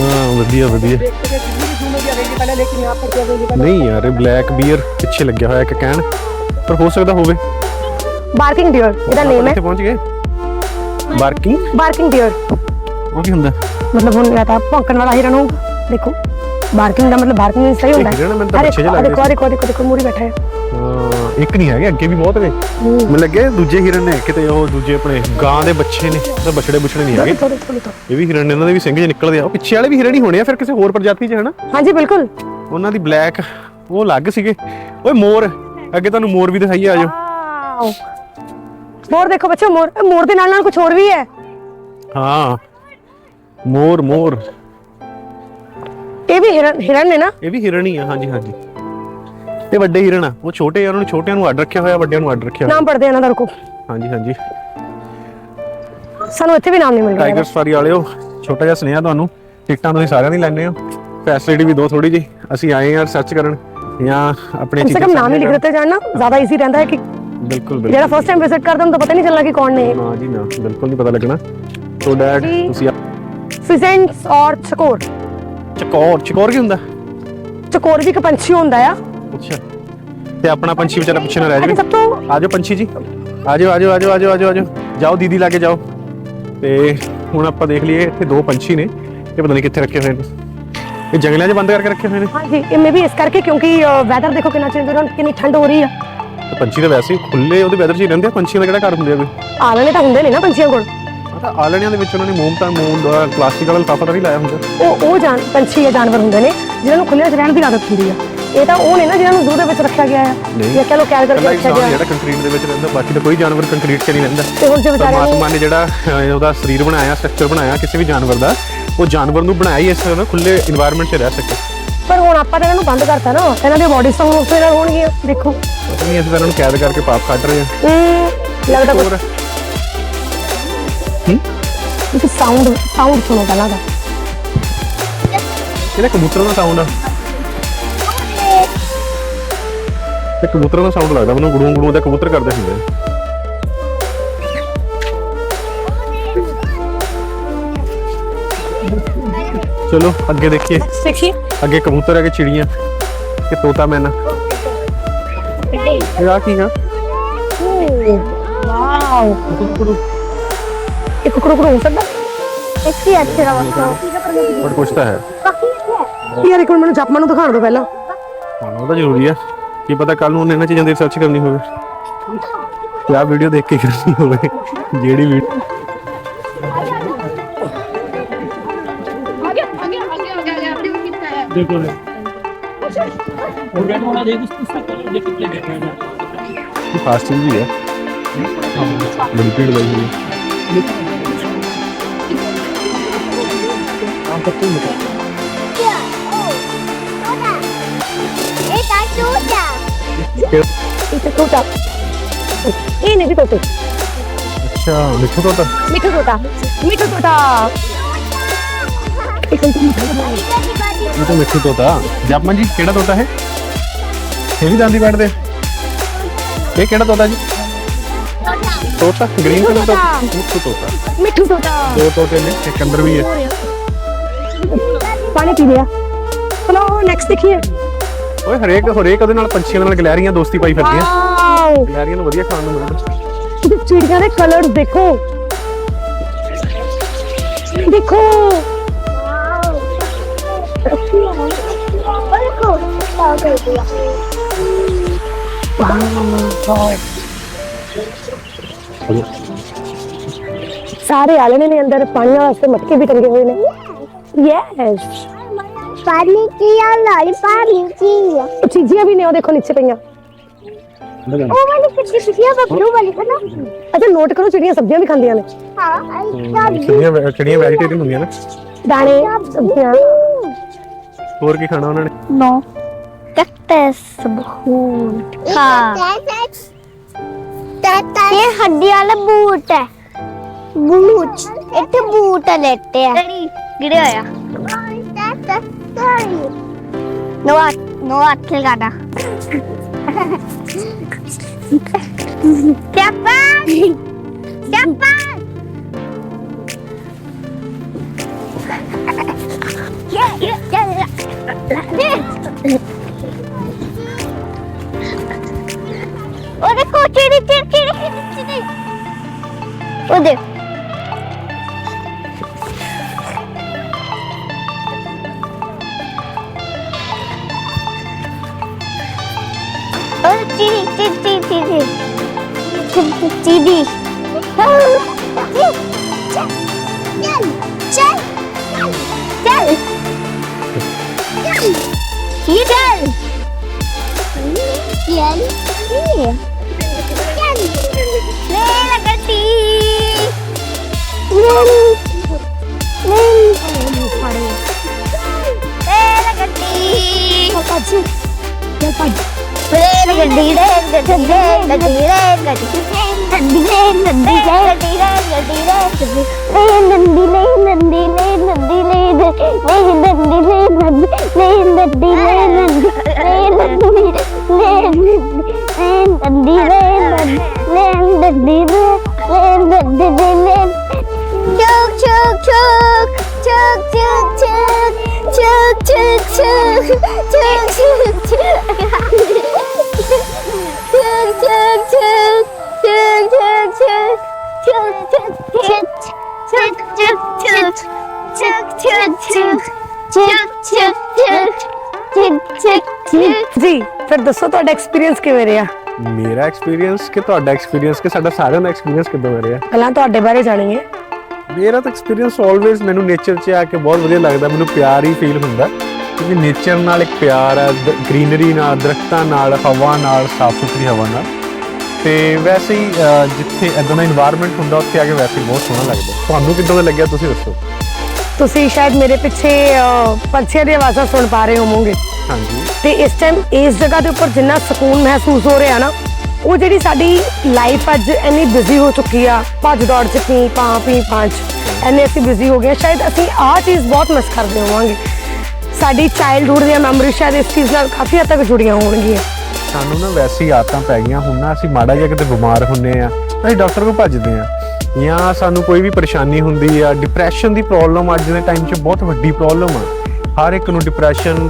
ਹਾਂ ਵਧੀਆ ਵਧੀਆ। ਨਹੀਂ ਯਾਰ ਬਲੈਕ ਬੀਅਰ ਪਿੱਛੇ ਲੱਗਿਆ ਹੋਇਆ ਇੱਕ ਕਹਿਣ ਪਰ ਹੋ ਸਕਦਾ ਹੋਵੇ। ਬਾਰਕਿੰਗ ਡਿਅਰ ਇਹਦਾ ਨੇਮ ਹੈ। ਪਹੁੰਚ ਗਏ? ਬਾਰਕਿੰਗ ਬਾਰਕਿੰਗ ਡਿਅਰ ਉਹ ਕੀ ਹੁੰਦਾ? ਮਤਲਬ ਹੁਣ ਜਾਂ ਤਾਂ ਭੌਂਕਣ ਵਾਲਾ ਹਿਰਨ ਹੋਊ ਦੇਖੋ ਬਾਰਕਿੰਗ ਦਾ ਮਤਲਬ ਬਾਰਕਿੰਗ ਸਹੀ ਹੁੰਦਾ। ਇਹ ਹਿਰਨ ਮੈਨੂੰ ਤਾਂ ਅਰੇ ਪਿੱਛੇ ਜਿਹੇ ਦੇਖੋ ਦੇਖੋ ਦੇਖੋ ਮੂਰੀ ਬੈਠਾ ਹੈ। ਹਾਂ, ਇੱਕ ਨਹੀਂ ਹੈਗੇ ਅੱਗੇ ਵੀ ਬਹੁਤ ਨੇ। ਮੈਨੂੰ ਲੱਗੇ ਦੂਜੇ ਹਿਰਨ ਨੇ ਕਿਤੇ ਉਹ ਦੂਜੇ ਆਪਣੇ ਗਾਂ ਦੇ ਬੱਚੇ ਨੇ ਤਾਂ ਬਛੜੇ ਬੁਛੜੇ ਨਹੀਂ ਹੈਗੇ। ਇਹ ਵੀ ਹਿਰਨ ਨੇ ਉਹਨਾਂ ਦੇ ਵੀ ਸਿੰਘ ਜਿਹੇ ਨਿਕਲਦੇ ਆ। ਉਹ ਪਿੱਛੇ ਵਾਲੇ ਵੀ ਹਿਰਨ ਹੀ ਹੋਣੇ ਆ ਫਿਰ ਕਿਸੇ ਹੋਰ ਪ੍ਰਜਾਤੀ 'ਚ ਹਨਾ ਹਾਂਜੀ ਬਿਲਕੁਲ। ਉਹਨਾਂ ਦੀ ਬਲੈਕ ਉਹ ਅਲੱਗ ਸੀਗੇ। ਓਏ ਮੋਰ। ਅੱਗੇ ਤੁਹਾਨੂੰ ਮੋਰ ਵੀ ਦਿਖਾਈ ਆ ਜਾਓ। ਮੋਰ ਦੇਖੋ ਬੱਚੋ ਮੋਰ ਇਹ ਮੋਰ ਦੇ ਨਾਲ ਨਾਲ ਕੁਝ ਹੋਰ ਵੀ ਹੈ। ਹਾਂ। ਮੋਰ ਮੋਰ। ਇਹ ਵੀ ਹਿਰਨ ਹਿਰਨ ਨੇ ਨਾ? ਇਹ ਵੀ ਹਿਰਨ ਹੀ ਆ ਹਾਂਜੀ ਹਾਂਜੀ। ਤੇ ਵੱਡੇ ਹਿਰਨ ਆ ਉਹ ਛੋਟੇ ਆ ਉਹਨਾਂ ਨੂੰ ਛੋਟਿਆਂ ਨੂੰ ਅੱਡ ਰੱਖਿਆ ਹੋਇਆ ਵੱਡਿਆਂ ਨੂੰ ਅੱਡ ਰੱਖਿਆ ਹੋਇਆ। ਨਾਮ ਪੜਦੇ ਇਹਨਾਂ ਦਾ ਰੁਕੋ ਹਾਂਜੀ ਹਾਂਜੀ। ਸਾਨੂੰ ਇੱਥੇ ਵੀ ਨਾਮ ਨਹੀਂ ਮਿਲ ਰਿਹਾ। ਟਾਈਗਰ ਸਫਾਰੀ ਵਾਲਿਓ ਛੋਟਾ ਜਿਹਾ ਸੁਨੇਹਾ ਤੁਹਾਨੂੰ। ਟਿਕਟਾਂ ਤੁਸੀਂ ਸਾਰਿਆਂ ਦੀ ਲੈਣੇ ਹੋ। ਫੈਸਿਲਿਟੀ ਵੀ ਦੋ ਥੋੜੀ ਜੀ ਅਸੀਂ ਆਏ ਆ ਰਿਸਰਚ ਕਰਨ। ਜਾਂ ਆਪਣੇ ਕਮ ਸੇ ਕਮ ਨਾਮ ਹੀ ਲਿਖ ਦਿੱਤੇ ਜਾਣ ਨਾ। ਜ਼ਿਆਦਾ ਈਜ਼ੀ ਰਹਿੰਦਾ ਹੈ ਕਿ ਬਿਲਕੁਲ ਬਿਲਕੁਲ ਜਿਹੜਾ ਫਸਟ ਟਾਈਮ ਵਿਜ਼ਿਟ ਕਰਦਾ ਉਹਨੂੰ ਤਾਂ ਪਤਾ ਨਹੀਂ ਚੱਲਣਾ ਕਿ ਕੌਣ ਨੇ ਇਹ ਨਾ ਜੀ ਨਾ ਬਿਲਕੁਲ ਨਹੀਂ ਪਤਾ ਲੱਗਣਾ ਸੋ ਡੈਡ ਜੀ। ਤੁਸੀਂ ਫਿਜ਼ੈਂਟਸ ਔਰ ਚਕੋਰ ਚਕੌਰ ਚਕੌਰ ਕੀ ਹੁੰਦਾ ਚਕੋਰ ਵੀ ਇੱਕ ਪੰਛੀ ਹੁੰਦਾ ਆ ਅੱਛਾ ਤੇ ਆਪਣਾ ਪੰਛੀ ਵਿਚਾਰਾ ਪਿੱਛੇ ਨਾ ਰਹਿ ਅਤੇ ਜਾਵੇ ਸਭ ਤੋਂ ਆਜੋ ਪੰਛੀ ਜੀ ਆਜੋ ਆਜੋ ਆਜੋ ਆਜੋ ਆਜੋ ਆਜੋ ਜਾਓ ਦੀਦੀ ਲਾਗੇ ਜਾਓ ਤੇ ਹੁਣ ਆਪਾਂ ਦੇਖ ਲਈਏ ਇੱਥੇ ਦੋ ਪੰਛੀ ਨੇ ਇਹ ਪਤਾ ਨਹੀਂ ਕਿੱਥੇ ਰੱਖੇ ਹੋਏ ਨੇ ਇਹ ਜੰਗਲਾਂ 'ਚ ਬੰਦ ਕਰਕੇ ਰੱਖੇ ਹੋਏ ਨੇ ਹਾਂਜੀ ਇਹ ਮੇ ਵੀ ਇਸ ਕਰਕੇ ਕਿਉਂਕਿ ਵੈਦਰ ਦੇਖੋ ਕਿੰਨਾ ਚੇਂਜ ਹੋ ਰਿਹਾ ਕਿੰਨੀ ਠੰਡ ਹੋ ਰਹੀ ਆ ਤੇ ਪੰਛੀ ਤਾਂ ਵੈਸੇ ਖੁੱਲੇ ਉਹਦੇ ਵੈਦਰ 'ਚ ਰਹਿੰਦੇ ਆ ਪੰਛੀਆਂ ਦਾ ਕਿਹੜਾ ਘਰ ਹੁੰਦੇ ਆ ਕੋਈ? ਆਲਣੇ ਤਾਂ ਹੁੰਦੇ ਨੇ ਨਾ ਪੰਛੀਆਂ ਕੋਲ। ਮੈਂ ਆਲਣਿਆਂ ਦੇ ਵਿੱਚ ਉਹਨਾਂ ਨੇ ਮੋਮ ਤਾਂ ਮੋਮ ਦਾ ਪਲਾਸਟਿਕ ਵਾਲਾ ਲਿਫਾਫਾ ਤਾਂ ਨਹੀਂ ਲਾਇਆ ਹੁੰਦਾ। ਉਹ ਉਹ ਜਾਨ ਪੰਛੀ ਜਾਂ ਜਾਨਵਰ ਹੁੰਦੇ ਨੇ ਜਿਨ੍ਹਾਂ ਨੂੰ ਖੁੱਲੇ 'ਚ ਰਹਿਣ ਦੀ ਆਦਤ ਹੁੰਦੀ ਆ। ਇਹ ਤਾਂ ਉਹ ਨੇ ਨਾ ਜਿਨ੍ਹਾਂ ਨੂੰ ਜ਼ੂ ਦੇ ਵਿੱਚ ਰੱਖਿਆ ਗਿਆ ਆ। ਜਾਂ ਕਹ ਲੋ ਕੈਦ ਕਰਕੇ ਰੱਖਿਆ ਗਿਆ ਜਿਹੜਾ ਕੰਕਰੀਟ ਦੇ ਵਿੱਚ ਰਹਿੰਦਾ ਬਾਕੀ ਤਾਂ ਕੋਈ ਜਾਨਵਰ ਕੰਕਰੀਟ 'ਚ ਨਹੀਂ ਰਹਿੰਦਾ। ਤੇ ਹੁਣ ਜੇ ਵਿਚਾਰਿਆਂ ਨੂੰ ਨੇ ਜਿਹੜਾ ਉਹਦਾ ਸਰੀਰ ਬਣਾਇਆ ਸਟਰਕਚਰ ਬਣਾਇਆ ਕਿਸੇ ਵੀ ਜਾਨਵਰ ਦਾ ਉਹ ਜਾਨਵਰ ਨੂੰ ਬਣਾਇਆ ਹੀ ਇਸ ਤਰ੍ਹਾਂ ਖੁੱਲੇ এনवायरमेंट 'ਚ ਰਹਿ ਸਕੇ। ਆਪਾਂ ਤਾਂ ਇਹਨਾਂ ਨੂੰ ਬੰਦ ਕਰਤਾ ਨਾ ਇਹਨਾਂ ਦੀ ਤਾਂ ਹੁਣ ਉਸੇ ਨਾਲ ਹੋਣਗੀਆਂ ਦੇਖੋ। ਨਹੀਂ ਇਸ ਤਰ੍ਹਾਂ ਨੂੰ ਕੈਦ ਕਰਕੇ ਪਾਪ ਕੱਢ ਰਹੇ ਆ ਹਮ, ਲੱਗਦਾ ਹੋਰ? ਕੁਝ ਸਾਊਂਡ ਸਾਊਂਡ ਸੁਣੋ ਪਹਿਲਾਂ ਦਾ ਇਹਦਾ ਕਬੂਤਰਾਂ ਦਾ ਸਾਊਂਡ ਆ। ਇਹ ਕਬੂਤਰਾਂ ਦਾ ਸਾਊਂਡ ਲੱਗਦਾ ਮੈਨੂੰ ਗੁੜੂ ਗੁੜੂ ਦਾ ਕਬੂਤਰ ਕਰਦੇ ਹੁੰਦੇ ਆ। ਚਲੋ ਅੱਗੇ ਦੇਖੀਏ। ਦੇਖੀਏ। ਅੱਗੇ ਕਬੂਤਰ ਹੈਗੇ ਚਿੜੀਆਂ ਤੇ ਤੋਤਾ ਮੈਨਾ ਇਹ ਆ ਕੀ ਆ? ਵਾਓ ਕੁਕੜੂ ਇੱਕ ਕੁਕੜੂ ਕੁਕੜੂ ਹੋ ਸਕਦਾ? ਇੱਥੇ ਅੱਛਾ ਰਵਸੋ ਬਟ ਕੁਛ ਤਾਂ ਹੈ। ਯਾਰ ਇੱਕ ਮਿੰਟ ਮੈਨੂੰ ਜਾਪਾਨ ਨੂੰ ਦਿਖਾਣ ਦਿਓ ਪਹਿਲਾਂ। ਹਾਂ ਉਹ ਤਾਂ ਜ਼ਰੂਰੀ ਆ। ਕੀ ਪਤਾ ਕੱਲ ਨੂੰ ਉਹਨੇ ਇਹਨਾਂ ਚੀਜ਼ਾਂ ਦੀ ਰਿਸਰਚ ਕਰਨੀ ਹੋਵੇ। ਤੇ ਆਹ ਵੀਡੀਓ ਦੇਖ ਕੇ ਕਰਨੀ ਹੋਵੇ। ਜਿਹੜੀ बिल्कुल ऑर्गेनिक वाला देख उसको सब ये कितने बैठे हैं फास्टिंग भी है लिमिटेड वाली है काम करते हैं क्या ओ सोडा ए ता सोडा इसे टोटा ਇਹ ਨਹੀਂ ਟੋਟੇ ਅੱਛਾ ਮਿੱਠਾ ਟੋਟਾ ਮਿੱਠਾ ਟੋਟਾ ਮਿੱਠਾ ਟੋਟਾ ਇੱਕ ਮਿੱਠਾ ਟੋਟਾ ਇਹ ਤਾਂ ਮਿੱਠੂ ਤੋਤਾ। ਜਪਮਨ ਜੀ ਕਿਹੜਾ ਤੋਤਾ ਹੈ ਇਹ ਵੀ ਜਾਂਦੀ ਬੈਠਦੇ ਇਹ ਕਿਹੜਾ ਤੋਤਾ ਜੀ? ਤੋਤਾ ਗ੍ਰੀਨ ਕਲਰ ਦਾ। ਮਿੱਠੂ ਤੋਤਾ। ਮਿੱਠੂ ਤੋਤਾ। ਦੋ ਤੋਤੇ ਨੇ ਇੱਕ ਅੰਦਰ ਵੀ ਹੈ। ਪਾਣੀ ਪੀ ਲਿਆ। ਚਲੋ ਨੈਕਸਟ ਦੇਖੀਏ। ਓਏ ਹਰੇਕ ਹਰੇਕ ਉਹਦੇ ਨਾਲ ਪੰਛੀਆਂ ਦੇ ਨਾਲ ਗਲੈਰੀਆਂ ਦੋਸਤੀ ਪਾਈ ਫਿਰਦੀਆਂ। ਵਾਓ ਗਲੈਰੀਆਂ ਨੂੰ ਵਧੀਆ ਖਾਣ ਨੂੰ ਮਿਲਦਾ। ਚਿੜੀਆਂ ਦੇ ਕਲਰਸ ਦੇਖੋ। ਦੇਖੋ। सारे आलने ने अंदर पानी वास्ते मटके भी टंगे हुए ने यस पानी की पानी की। चीजियाँ भी ने देखो नीचे पईया ओ वाली बबलू वाली है ना। अच्छा नोट करो चिड़िया सब्ज़ियाँ भी खांदियाँ ने। हाँ चिड़िया चिड़िया वेजिटेरियन दाने। सब्ज़ियाँ। ਹੋਰ ਕੀ ਖਾਣਾ ਉਹਨਾਂ ਨੇ? No. Cactus ਬੂਟ ਹਾਂ। ਇਹ ਹੱਡੀ ਵਾਲਾ ਬੂਟ ਹੈ। ਬੂਟ। ਇੱਥੇ ਬੂਟ ਲੈਟੇ ਆ। ਗਿਰੇ ਹੋਇਆ ਨੋ ਆ ਨੋ ਆ ਖੇਲਗਾਣਾ ਚੱਪਾ ਚੱਪਾ Yeah, gần tí lên gần tí lên gần tí lên gần tí lên gần tí lên gần tí lên gần tí lên gần tí lên gần tí lên gần tí lên gần tí lên gần tí lên gần tí lên gần tí lên gần tí lên gần tí lên lên gần tí lên lên gần tí lên lên gần tí lên lên chúc chúc lên chúc chúc chúc lên chúc chúc chúc lên ਜੀ ਫਿਰ ਦੱਸੋ ਤੁਹਾਡਾ experience ਕਿਵੇਂ ਰਿਹਾ? ਮੇਰਾ experience ਕਿ ਤੁਹਾਡਾ experience ਕਿ ਸਾਡਾ ਸਾਰਿਆਂ ਦਾ ਐਕਸਪੀਰੀਅੰਸ ਕਿੱਦਾਂ ਰਿਹਾ? ਪਹਿਲਾਂ ਤੁਹਾਡੇ ਬਾਰੇ ਜਾਣੀਏ। ਮੇਰਾ ਤਾਂ ਐਕਸਪੀਰੀਅੰਸ ਆਲਵੇਜ਼ ਮੈਨੂੰ ਨੇਚਰ 'ਚ ਆ ਕੇ ਬਹੁਤ ਵਧੀਆ ਲੱਗਦਾ ਮੈਨੂੰ ਪਿਆਰ ਹੀ ਫੀਲ ਹੁੰਦਾ। ਕਿਉਂਕਿ ਨੇਚਰ ਨਾਲ ਇੱਕ ਪਿਆਰ ਹੈ ਗ੍ਰੀਨਰੀ ਨਾਲ ਦਰਖਤਾਂ ਨਾਲ ਹਵਾ ਨਾਲ ਸਾਫ਼ ਸੁਥਰੀ ਹਵਾ ਨਾਲ। ਤੇ ਵੈਸੇ ਹੀ ਜਿੱਥੇ ਇਦਾਂ ਦਾ এনवायरमेंट ਹੁੰਦਾ ਉੱਥੇ ਆ ਕੇ ਵੈਸੇ ਹੀ ਬਹੁਤ ਸੋਹਣਾ ਲੱਗਦਾ। ਤੁਹਾਨੂੰ ਕਿੱਦਾਂ ਦਾ ਲੱਗਿਆ ਤੁਸੀਂ ਦੱਸੋ? ਤੁਸੀਂ ਸ਼ਾਇਦ ਮੇਰੇ ਪਿੱਛੇ ਅਹ, ਪੰਛੀਆਂ ਦੀਆਂ ਆਵਾਜ਼ਾਂ ਸੁਣ ਪਾ ਰਹੇ ਹੋਵੋਗੇ। ਹਾਂਜੀ। ਤੇ ਇਸ ਟਾਈਮ ਇਸ ਜਗ੍ਹਾ ਦੇ ਉੱਪਰ ਜਿੰਨਾ ਸਕੂਨ ਮਹਿਸੂਸ ਹੋ ਰਿਹਾ ਨਾ ਉਹ ਜਿਹੜੀ ਸਾਡੀ ਲਾਈਫ ਅੱਜ ਇੰਨੀ ਬਿਜ਼ੀ ਹੋ ਚੁੱਕੀ ਆ ਭੱਜ ਦੌੜ ਚ ਪੀ ਪਾ ਪੀ ਪਾਂਚ ਇੰਨੇ ਅਸੀਂ ਬਿਜ਼ੀ ਹੋ ਗਏ ਸ਼ਾਇਦ ਅਸੀਂ ਆਹ ਚੀਜ਼ ਬਹੁਤ ਮਿਸ ਕਰਦੇ ਹੋਵਾਂਗੇ। ਸਾਡੀ ਚਾਈਲਡਹੂਡ ਦੀਆਂ ਮੈਮਰੀ ਸ਼ਾਇਦ ਇਸ ਚੀਜ਼ ਨਾਲ ਕਾਫੀ ਹੱਦ ਤੱਕ ਜੁੜੀਆਂ ਹੋਣਗੀਆਂ। ਸਾਨੂੰ ਨਾ ਵੈਸੀ ਆਦਤਾਂ ਪੈ ਗਈਆਂ ਹੁਣ ਨਾ ਅਸੀਂ ਮਾੜਾ ਜਿਹਾ ਕਿਤੇ ਬਿਮਾਰ ਹੁੰਨੇ ਆ, ਅਸੀਂ ਡਾਕਟਰ ਕੋਲ ਭੱਜਦੇ ਆ। ਜਾਂ ਸਾਨੂੰ ਕੋਈ ਵੀ ਪਰੇਸ਼ਾਨੀ ਹੁੰਦੀ ਆ ਡਿਪਰੈਸ਼ਨ ਦੀ ਪ੍ਰੋਬਲਮ ਅੱਜ ਦੇ ਟਾਈਮ 'ਚ ਬਹੁਤ ਵੱਡੀ ਪ੍ਰੋਬਲਮ ਆ। ਹਰ ਇੱਕ ਨੂੰ ਡਿਪਰੈਸ਼ਨ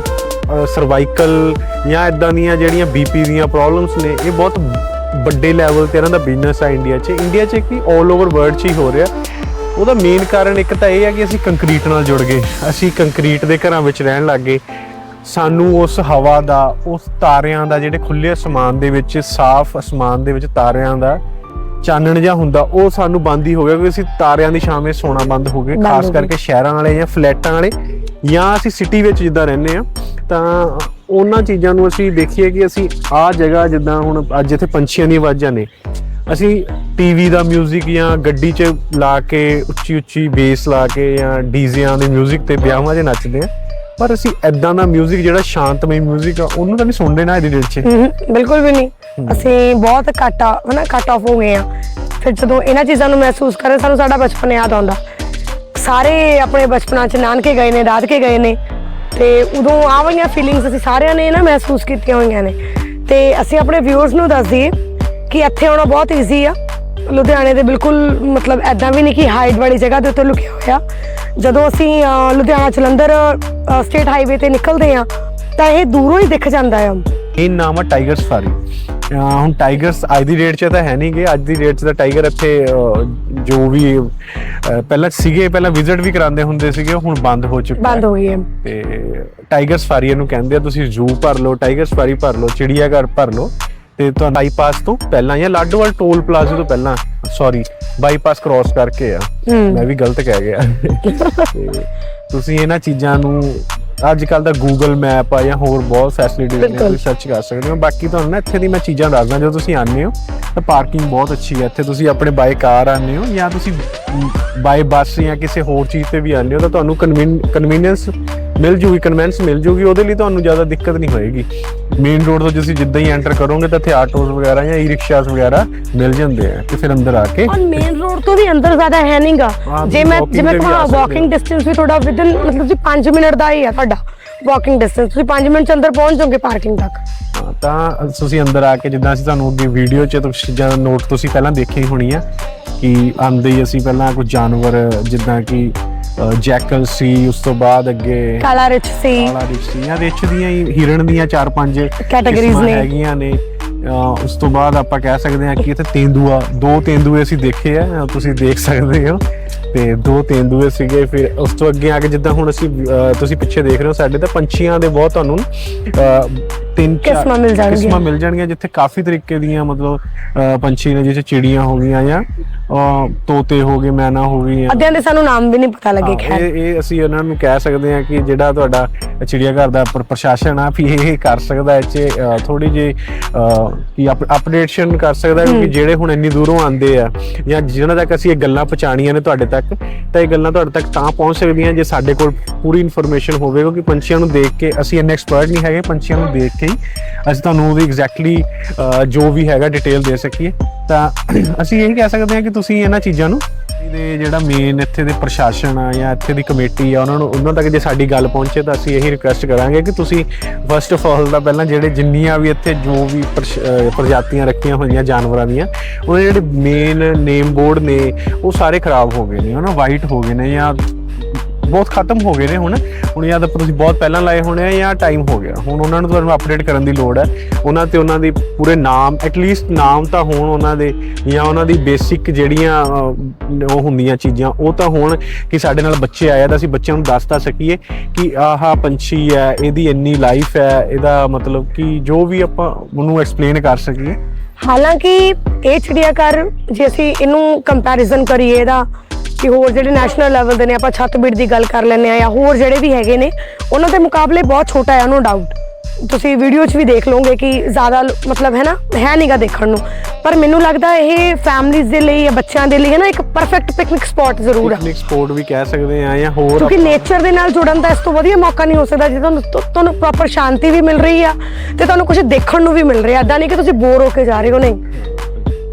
ਸਰਵਾਈਕਲ ਜਾਂ ਇਦਾਂ ਦੀਆਂ ਜਿਹੜੀਆਂ ਬੀਪੀ ਦੀਆਂ ਪ੍ਰੋਬਲਮਸ ਨੇ, ਇਹ ਬਹੁਤ ਵੱਡੇ ਲੈਵਲ ਤੇ ਇਹਨਾਂ ਦਾ ਬਿਜ਼ਨਸ ਆ ਇੰਡੀਆ 'ਚ। ਇੰਡੀਆ 'ਚ ਕੀ 올 ਓਵਰ ਵਰਲਡ 'ਚ ਹੀ ਹੋ ਰਿਹਾ। ਉਹਦਾ ਮੇਨ ਕਾਰਨ ਇੱਕ ਤਾਂ ਇਹ ਹੈ ਕਿ ਅਸੀਂ ਕੰਕਰੀਟ ਨਾਲ ਜੁੜ ਗਏ। ਅਸੀਂ ਕੰਕਰੀਟ ਦੇ ਘਰਾਂ ਵਿੱਚ ਰਹਿਣ ਲੱਗ ਗਏ। ਸਾਨੂੰ ਉਸ ਹਵਾ ਦਾ ਉਸ ਤਾਰਿਆਂ ਦਾ ਜਿਹੜੇ ਖੁੱਲੇ ਅਸਮਾਨ ਦੇ ਵਿੱਚ ਸਾਫ਼ ਅਸਮਾਨ ਦੇ ਵਿੱਚ ਤਾਰਿਆਂ ਦਾ ਚਾਨਣ ਜਿਹਾ ਹੁੰਦਾ ਉਹ ਸਾਨੂੰ ਬੰਦ ਹੀ ਹੋ ਗਿਆ ਕਿਉਂਕਿ ਅਸੀਂ ਤਾਰਿਆਂ ਦੀ ਛਾਵੇਂ ਸੋਣਾ ਬੰਦ ਹੋ ਗਏ ਬੰਦ ਖਾਸ ਹੋ ਗਏ। ਕਰਕੇ ਸ਼ਹਿਰਾਂ ਵਾਲੇ ਜਾਂ ਫਲੈਟਾਂ ਵਾਲੇ ਜਾਂ ਅਸੀਂ ਸਿਟੀ ਵਿੱਚ ਜਿੱਦਾਂ ਰਹਿੰਦੇ ਆ ਤਾਂ ਉਹਨਾਂ ਚੀਜ਼ਾਂ ਨੂੰ ਅਸੀਂ ਦੇਖੀਏ ਕਿ ਅਸੀਂ ਆਹ ਜਗ੍ਹਾ ਜਿੱਦਾਂ ਹੁਣ ਅੱਜ ਇੱਥੇ ਪੰਛੀਆਂ ਦੀਆਂ ਆਵਾਜ਼ਾਂ ਨੇ ਅਸੀਂ ਟੀਵੀ ਦਾ 뮤직 ਜਾਂ ਗੱਡੀ 'ਚ ਲਾ ਕੇ ਉੱਚੀ ਉੱਚੀ ਬੇਸ ਲਾ ਕੇ ਜਾਂ ਡੀਜ਼ਿਆਂ ਦੇ 뮤직 ਤੇ ਵਿਆਹਾਂ 'ਚ ਨੱਚਦੇ ਆ ਪਰ ਅਸੀਂ ਐਦਾਂ ਦਾ 뮤직 ਜਿਹੜਾ ਸ਼ਾਂਤਮਈ 뮤직 ਆ ਉਹਨੂੰ ਤਾਂ ਨਹੀਂ ਸੁਣਦੇ ਨਾ ਇਹਦੀ ਦਿਲ 'ਚ ਹਮ, ਬਿਲਕੁਲ ਵੀ ਨਹੀਂ ਅਸੀਂ ਬਹੁਤ ਘੱਟ ਆ ਹਨਾ ਕੱਟ ਆਫ ਹੋ ਗਏ ਆ ਫਿਰ ਜਦੋਂ ਇਹਨਾਂ ਚੀਜ਼ਾਂ ਨੂੰ ਮਹਿਸੂਸ ਕਰੇ ਸਾਨੂੰ ਸਾਡਾ ਬਚਪਨ ਯਾਦ ਆਉਂਦਾ ਸਾਰੇ ਆਪਣੇ ਬਚਪਨਾਂ ਚ ਨਾਨਕੇ ਗਏ ਨੇ ਰਾਤ ਕੇ ਗਏ ਨੇ ਤੇ ਉਦੋਂ ਆ ਵਾਲੀਆਂ ਫੀਲਿੰਗਸ ਅਸੀਂ ਸਾਰਿਆਂ ਨੇ ਨਾ ਮਹਿਸੂਸ ਕੀਤੀਆਂ ਹੋਈਆਂ ਨੇ ਤੇ ਅਸੀਂ ਆਪਣੇ ਵਿਊਅਰਸ ਨੂੰ ਦੱਸ ਦਈਏ ਕਿ ਇੱਥੇ ਆਉਣਾ ਬਹੁਤ ਈਜ਼ੀ ਆ ਲੁਧਿਆਣੇ ਦੇ ਬਿਲਕੁਲ ਮਤਲਬ ਐਦਾਂ ਵੀ ਨਹੀਂ ਕਿ ਹਾਈਟ ਵਾਲੀ ਜਗ੍ਹਾ ਦੇ ਉੱਤੇ ਲੁਕਿਆ ਹੋਇਆ ਜਦੋਂ ਅਸੀਂ ਲੁਧਿਆਣਾ ਜਲੰਧਰ ਸਟੇਟ ਹਾਈਵੇ ਤੇ ਨਿਕਲਦੇ ਆ ਤਾਂ ਇਹ ਦੂਰੋਂ ਹੀ ਦਿਖ ਜਾਂਦਾ ਆ। ਇਹ ਨਾਮ ਆ ਟਾਈਗਰ ਸਫਾਰੀ? ਅਹ ਹੁਣ ਟਾਈਗਰਸ ਅੱਜ ਦੀ ਡੇਟ 'ਚ ਤਾਂ ਹੈ ਨਹੀਂਗੇ ਅੱਜ ਦੀ ਡੇਟ 'ਚ ਤਾਂ ਟਾਈਗਰ ਇੱਥੇ ਜੋ ਵੀ ਪਹਿਲਾਂ ਸੀਗੇ ਪਹਿਲਾਂ ਵਿਜ਼ਿਟ ਵੀ ਕਰਾਉਂਦੇ ਹੁੰਦੇ ਸੀਗੇ ਹੁਣ ਬੰਦ ਹੋ ਚੁੱਕਾ ਬੰਦ ਹੈ। ਗਈ ਹੈ। ਤੇ ਟਾਈਗਰ ਸਫਾਰੀ ਇਹਨੂੰ ਕਹਿੰਦੇ ਆ ਤੁਸੀਂ ਜ਼ੂ ਭਰ ਲਓ ਟਾਈਗਰ ਸਫਾਰੀ ਭਰ ਲਓ ਚਿੜੀਆ ਘਰ ਭਰ ਲਓ। ਤੇ ਤੁਹਾਨੂੰ ਬਾਈਪਾਸ ਤੋਂ ਪਹਿਲਾਂ ਜਾਂ ਲਾਡੋਵਾਲ ਟੋਲ ਪਲਾਜ਼ਾ ਤੋਂ ਪਹਿਲਾਂ ਸੌਰੀ ਬਾਈਪਾਸ ਕ੍ਰਾਸ ਕਰਕੇ ਆ। ਮੈਂ ਵੀ ਗਲਤ ਕਹਿ ਗਿਆ। ਤੇ ਤੁਸੀਂ ਇਹਨਾਂ ਚੀਜ਼ਾਂ ਨੂੰ ਅੱਜ ਕੱਲ ਦਾ Google ਮੈਪ ਆ ਜਾਂ ਹੋਰ ਬਹੁਤ ਫੈਸਿਲਿਟੀਜ਼ ਨੇ। ਤੁਸੀਂ ਸਰਚ ਕਰ ਸਕਦੇ ਹੋ। ਬਾਕੀ ਤੁਹਾਨੂੰ ਨਾ ਇੱਥੇ ਦੀ ਮੈਂ ਚੀਜ਼ਾਂ ਦੱਸਦਾ ਜਦੋਂ ਤੁਸੀਂ ਆਉਂਦੇ ਹੋ ਤਾਂ ਪਾਰਕਿੰਗ ਬਹੁਤ ਅੱਛੀ ਹੈ ਇੱਥੇ ਤੁਸੀਂ ਆਪਣੇ ਬਾਈ ਕਾਰ ਆਉਂਦੇ ਹੋ ਜਾਂ ਤੁਸੀਂ ਬਾਈ ਬੱਸ ਜਾਂ ਕਿਸੇ ਹੋਰ ਚੀਜ਼ ਤੇ ਵੀ ਆਉਂਦੇ ਹੋ ਤਾਂ ਤੁਹਾਨੂੰ ਕਨਵੀਨੀਅੰਸ ਮਿਲ ਜੂਗੀ ਕਨਵੈਂਸ ਮਿਲ ਜੂਗੀ। ਉਹਦੇ ਲਈ ਤੁਹਾਨੂੰ ਜ਼ਿਆਦਾ ਦਿੱਕਤ ਨਹੀਂ ਹੋਏਗੀ। ਮੇਨ ਰੋਡ ਤੋਂ ਤੁਸੀਂ ਜਿੱਦਾਂ ਹੀ ਐਂਟਰ ਕਰੋਗੇ ਤਾਂ ਇੱਥੇ ਆਟੋਸ ਵਗੈਰਾ ਜਾਂ ਈ-ਰਿਕਸ਼ਾਸ ਵਗੈਰਾ ਮਿਲ ਜਾਂਦੇ ਆ ਤੇ ਫਿਰ ਅੰਦਰ ਆ ਕੇ ਔਰ ਮੇਨ ਰੋਡ ਤੋਂ ਵੀ ਅੰਦਰ ਜ਼ਿਆਦਾ ਹੈ ਨਹੀਂਗਾ ਹਾਂ, ਜੇ ਮੈਂ walking ਜਿਵੇਂ ਤੇ ਵੀ ਆ ਕਹਾਂ ਸਕਦੇ ਹੋ। ਵਾਕਿੰਗ ਡਿਸਟੈਂਸ ਵੀ ਤੁਹਾਡਾ ਵਿਦਨ ਮਤਲਬ ਤੁਸੀਂ 5 ਮਿੰਟ ਦਾ ਹੀ ਆ ਤੁਹਾਡਾ ਵਾਕਿੰਗ ਡਿਸਟੈਂਸ ਤੁਸੀਂ 5 ਮਿੰਟ ਚ ਅੰਦਰ ਪਹੁੰਚ ਜਾਓਗੇ ਪਾਰਕਿੰਗ ਤੱਕ। ਹਾਂ, ਤਾਂ ਤੁਸੀਂ ਅੰਦਰ ਆ ਕੇ ਜਿੱਦਾਂ ਅਸੀਂ ਤੁਹਾਨੂੰ ਅੱਗੇ ਵੀਡੀਓ 'ਚ ਤੁਸੀਂ ਚੀਜ਼ਾਂ ਨੋਟ ਤੁਸੀਂ ਪਹਿਲਾਂ ਦੇਖੀ ਹੋਣੀ ਆ ਕਿ ਆਂਦੇ ਹੀ ਅਸੀਂ ਪਹਿਲਾਂ ਕੁਝ ਜਾਨਵਰ ਜਿੱਦਾਂ ਕਿ ਜੈਕਲ ਸੀ ਉਸ ਤੋਂ ਬਾਅਦ ਅੱਗੇ ਕਾਲਾ ਰਿਚ ਸੀ ਕਾਲਾ ਰਿਛ ਸੀ ਜਾਂ ਰਿਛ ਦੀਆਂ ਹੀ ਹਿਰਣ ਦੀਆਂ ਚਾਰ ਪੰਜ ਕਿਸਮਾਂ ਨੇ। ਹੈਗੀਆਂ ਨੇ। ਉਸ ਤੋਂ ਬਾਅਦ ਆਪਾਂ ਕਹਿ ਸਕਦੇ ਹਾਂ ਕਿ ਇੱਥੇ ਤੇਂਦੂਆ ਦੋ ਤੇਂਦੂਏ ਅਸੀਂ ਦੇਖੇ ਆ ਤੁਸੀਂ ਦੇਖ ਸਕਦੇ ਹੋ। ਤੇ ਦੋ ਤੇਂਦੂਏ ਸੀਗੇ ਫਿਰ ਉਸ ਤੋਂ ਅੱਗੇ ਆ ਕੇ ਜਿੱਦਾਂ ਹੁਣ ਅਸੀਂ ਤੁਸੀਂ ਪਿੱਛੇ ਦੇਖ ਰਹੇ ਹੋ ਸਾਡੇ ਤਾਂ ਪੰਛੀਆਂ ਦੇ ਬਹੁਤ ਤੁਹਾਨੂੰ ਤਿੰਨ ਕਿਸਮਾਂ ਮਿਲ ਜਾਣਗੀਆਂ। ਕਿਸਮਾਂ ਮਿਲ ਜਾਣਗੀਆਂ ਜਿੱਥੇ ਕਾਫੀ ਤਰੀਕੇ ਦੀਆਂ ਮਤਲਬ ਪੰਛੀ ਨੇ ਜਿਵੇਂ ਚਿੜੀਆਂ ਹੋ ਗਈਆਂ ਜਾਂ ਤੋਤੇ ਹੋ ਗਏ ਮੈਨਾ ਹੋ ਗਈਆਂ। ਅੱਧਿਆਂ ਦੇ ਸਾਨੂੰ ਨਾਮ ਵੀ ਨਹੀਂ ਪਤਾ ਲੱਗੇ ਖੈਰ। ਇਹ ਇਹ ਅਸੀਂ ਉਹਨਾਂ ਨੂੰ ਕਹਿ ਸਕਦੇ ਹਾਂ ਕਿ ਜਿਹੜਾ ਤੁਹਾਡਾ ਚਿੜੀਆ ਘਰ ਦਾ ਪ੍ਰ- ਪ੍ਰਸ਼ਾਸਨ ਆ ਵੀ ਇਹ ਕਰ ਸਕਦਾ ਇਹ ਚ ਥੋੜੀ ਅਹ, ਕੀ ਅਪਡੇਸ਼ਨ ਕਰ ਸਕਦਾ ਕਿਉਂਕਿ ਜਿਹੜੇ ਹੁਣ ਇੰਨੀ ਦੂਰੋਂ ਆਉਂਦੇ ਆ ਜਾਂ ਜਿਨ੍ਹਾਂ ਤੱਕ ਅਸੀਂ ਇਹ ਗੱਲਾਂ ਪਹੁੰਚਾਣੀਆਂ ਨੇ ਤੁਹਾਡੇ ਤੱਕ ਤਾਂ ਇਹ ਗੱਲਾਂ ਤੁਹਾਡੇ ਤੱਕ ਤਾਂ ਪਹੁੰਚ ਸਕਦੀਆਂ ਜੇ ਸਾਡੇ ਕੋਲ ਪੂਰੀ ਇਨਫੋਰਮੇਸ਼ਨ ਹੋਵੇ, ਕਿਉਂਕਿ ਪੰਛੀਆਂ ਨੂੰ ਦੇਖ ਕੇ ਅਸੀਂ ਇੰਨੇ ਐਕਸਪਰਟ ਨਹੀਂ ਹੈਗੇ, ਪੰਛੀਆਂ ਨੂੰ ਦੇਖ ਕੇ ਹੀ ਅਸੀਂ ਤੁਹਾਨੂੰ ਉਹਦੀ ਐਗਜ਼ੈਕਟਲੀ ਜੋ ਵੀ ਹੈਗਾ ਡਿਟੇਲ ਦੇ ਸਕੀਏ। ਤਾਂ ਅਸੀਂ ਇਹੀ ਕਹਿ ਸਕਦੇ ਹਾਂ ਕਿ ਤੁਸੀਂ ਇਹਨਾਂ ਚੀਜ਼ਾਂ ਨੂੰ ਦੇ ਜਿਹੜਾ ਮੇਨ ਇੱਥੇ ਦੇ ਪ੍ਰਸ਼ਾਸਨ ਆ ਜਾਂ ਇੱਥੇ ਦੀ ਕਮੇਟੀ ਆ, ਉਹਨਾਂ ਨੂੰ ਉਹਨਾਂ ਤੱਕ ਜੇ ਸਾਡੀ ਗੱਲ ਪਹੁੰਚੇ ਤਾਂ ਅਸੀਂ ਇਹੀ ਰਿਕੁਐਸਟ ਕਰਾਂਗੇ ਕਿ ਤੁਸੀਂ ਫਸਟ ਆਫ ਆਲ ਦਾ ਪਹਿਲਾਂ ਜਿਹੜੇ ਜਿੰਨੀਆਂ ਵੀ ਇੱਥੇ ਜੋ ਵੀ ਪ੍ਰਸ਼- ਪ੍ਰਜਾਤੀਆਂ ਰੱਖੀਆਂ ਹੋਈਆਂ ਜਾਨਵਰਾਂ ਦੀਆਂ, ਉਹਦੇ ਜਿਹੜੇ ਮੇਨ ਨੇਮ ਬੋਰਡ ਨੇ, ਉਹ ਸਾਰੇ ਖਰਾਬ ਹੋ ਗਏ ਨੇ, ਹਨਾ ਵਾਈਟ ਹੋ ਗਏ ਨੇ ਜਾਂ ਬਹੁਤ ਖਤਮ ਹੋ ਗਏ ਨੇ ਹੁਣ। ਹੁਣ ਜਾਂ ਤਾਂ ਤੁਸੀਂ ਬਹੁਤ ਪਹਿਲਾਂ ਲਾਏ ਹੋਣੇ ਆ ਜਾਂ ਟਾਈਮ ਹੋ ਗਿਆ। ਹੁਣ ਉਹਨਾਂ ਨੂੰ ਤੁਹਾਨੂੰ ਅਪਡੇਟ ਕਰਨ ਦੀ ਲੋੜ ਹੈ। ਉਹਨਾਂ ਤੇ ਉਹਨਾਂ ਦੇ ਪੂਰੇ ਨਾਮ ਐਟਲੀਸਟ ਨਾਮ ਤਾਂ ਹੋਣ ਉਹਨਾਂ ਦੇ ਜਾਂ ਉਹਨਾਂ ਦੀ ਬੇਸਿਕ ਜਿਹੜੀਆਂ ਉਹ ਹੁੰਦੀਆਂ ਚੀਜ਼ਾਂ, ਉਹ ਤਾਂ ਹੋਣ ਕਿ ਸਾਡੇ ਨਾਲ ਬੱਚੇ ਆਏ ਤਾਂ ਅਸੀਂ ਬੱਚਿਆਂ ਨੂੰ ਦੱਸ ਤਾਂ ਸਕੀਏ ਕਿ ਆਹ ਪੰਛੀ ਹੈ, ਇਹਦੀ ਇੰਨੀ ਲਾਈਫ ਹੈ, ਇਹਦਾ ਮਤਲਬ ਕਿ ਜੋ ਵੀ ਆਪਾਂ ਉਹਨੂੰ ਐਕਸਪਲੇਨ ਕਰ ਸਕੀਏ। ਹਾਲਾਂਕਿ ਇਹ ਚਿੜੀਆਘਰ ਜੇ ਅਸੀਂ ਇਹਨੂੰ ਕੰਪੈਰੀਜ਼ਨ ਕਰੀਏ ਇਹਦਾ ਕਿ ਹੋਰ ਜਿਹੜੇ ਨੈਸ਼ਨਲ ਲੈਵਲ ਦੇ ਨੇ ਆਪਾਂ ਛੱਤਬੀੜ ਦੀ ਗੱਲ ਕਰ ਲੈਂਦੇ ਆ ਜਾਂ ਹੋਰ ਜਿਹੜੇ ਵੀ ਹੈਗੇ ਨੇ ਉਹਨਾਂ ਦੇ ਮੁਕਾਬਲੇ ਬਹੁਤ ਛੋਟਾ ਹੈ ਨੋ ਡਾਊਟ ਤੁਸੀਂ ਵੀਡੀਓ 'ਚ ਵੀ ਦੇਖ ਲਓਗੇ ਕਿ ਜ਼ਿਆਦਾ ਮਤਲਬ ਹੈ ਨਾ ਹੈ ਨਹੀਂਗਾ ਦੇਖਣ ਨੂੰ। ਪਰ ਮੈਨੂੰ ਲੱਗਦਾ ਇਹ ਫੈਮਲੀਜ਼ ਦੇ ਲਈ ਜਾਂ ਬੱਚਿਆਂ ਦੇ ਲਈ ਹੈ ਨਾ ਇੱਕ ਪਰਫੈਕਟ ਪਿਕਨਿਕ ਸਪੌਟ ਜ਼ਰੂਰ ਆ। ਪਿਕਨਿਕ ਸਪੋਰਟ ਵੀ ਕਹਿ ਸਕਦੇ ਆ ਜਾਂ ਹੋਰ ਕਿਉਂਕਿ ਨੇਚਰ ਦੇ ਨਾਲ ਜੁੜਨ ਦਾ ਇਸ ਤੋਂ ਵਧੀਆ ਮੌਕਾ ਨਹੀਂ ਹੋ ਸਕਦਾ ਜੇ ਤੁਹਾਨੂੰ ਤੁਹਾਨੂੰ ਪ੍ਰੋਪਰ ਸ਼ਾਂਤੀ ਵੀ ਮਿਲ ਰਹੀ ਆ ਤੇ ਤੁਹਾਨੂੰ ਕੁਝ ਦੇਖਣ ਨੂੰ ਵੀ ਮਿਲ ਰਿਹਾ। ਏਦਾਂ ਨਹੀਂ ਕਿ ਤੁਸੀਂ ਬੋਰ ਹੋ ਕੇ ਜਾ ਰਹੇ ਹੋ ਨਹੀਂ।